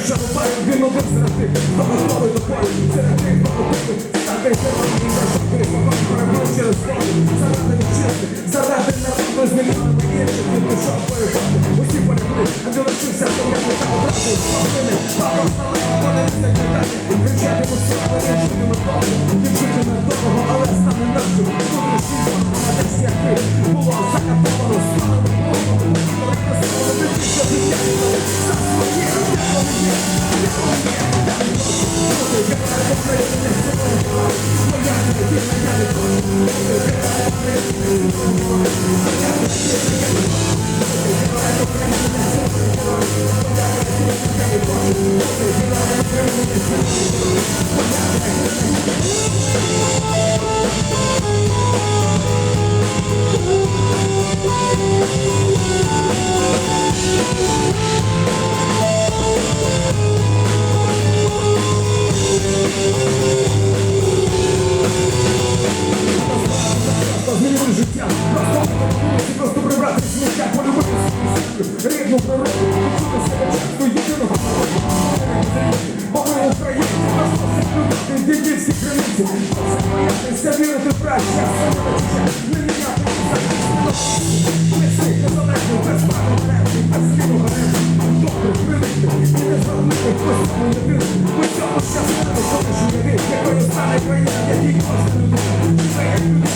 Якщо рубають, він один серед тих, хто готовий до бою, серед тих, хто купили, стати герой, і за що ти ховав перебрав через волю, заради вітчизни, заради нас, ми знімали інших, він пішов воювати, усі полягли, а ти лишився сумняти та образи, спортини, папа стали, вони не закидати, кричати усі, але не жили ми долі, дівчити на довго, але стане нашим, тут усі Thank you. ти диві всі границі. Це моя ти завірити праця, самотеча, не міняти захисту. Неси незалежно, без пари речі, без сліду гарячі. Добре, великий, і не звернути посіду людину. Ми цього щасливо, що ти живи, якою стане твоя, який кожна людина. Живе як людина.